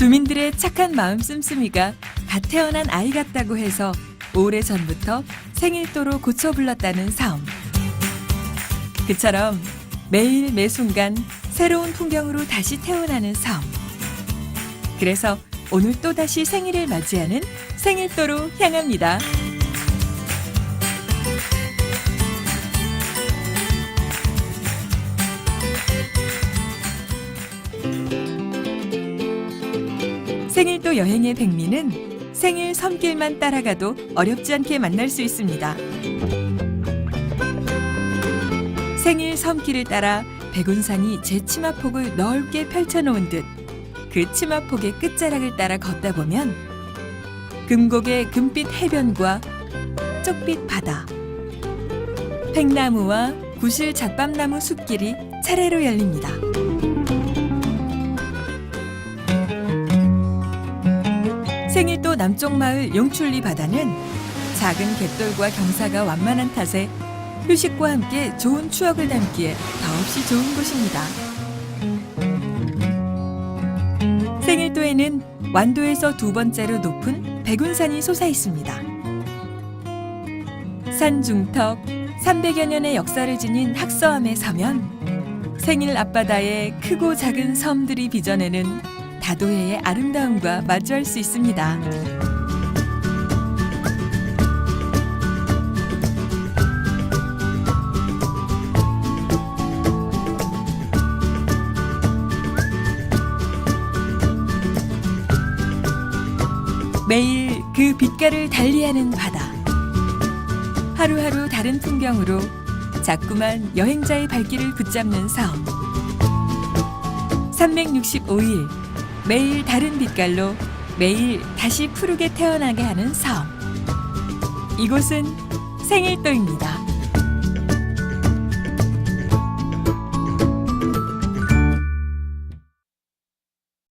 주민들의 착한 마음 씀씀이가 갓 태어난 아이 같다고 해서 오래 전부터 생일도로 고쳐 불렀다는 섬. 그처럼 매일 매 순간 새로운 풍경으로 다시 태어나는 섬. 그래서 오늘 또다시 생일을 맞이하는 생일도로 향합니다. 생일도 여행의 백미는 생일 섬길만 따라가도 어렵지 않게 만날 수 있습니다. 생일 섬길을 따라 백운산이 제 치마폭을 넓게 펼쳐놓은 듯 그 치마폭의 끝자락을 따라 걷다 보면 금곡의 금빛 해변과 쪽빛 바다, 팽나무와 구실 잣밤나무 숲길이 차례로 열립니다. 생일도 남쪽 마을 용출리 바다는 작은 갯돌과 경사가 완만한 탓에 휴식과 함께 좋은 추억을 담기에 더없이 좋은 곳입니다. 생일도에는 완도에서 두 번째로 높은 백운산이 솟아 있습니다. 산 중턱 300여 년의 역사를 지닌 학서암에 서면 생일 앞바다에 크고 작은 섬들이 빚어내는 다도해의 아름다움과 마주할 수 있습니다. 매일 그 빛깔을 달리하는 바다. 하루하루 다른 풍경으로 자꾸만 여행자의 발길을 붙잡는 섬. 365일 매일 다른 빛깔로 매일 다시 푸르게 태어나게 하는 섬. 이곳은 생일도입니다.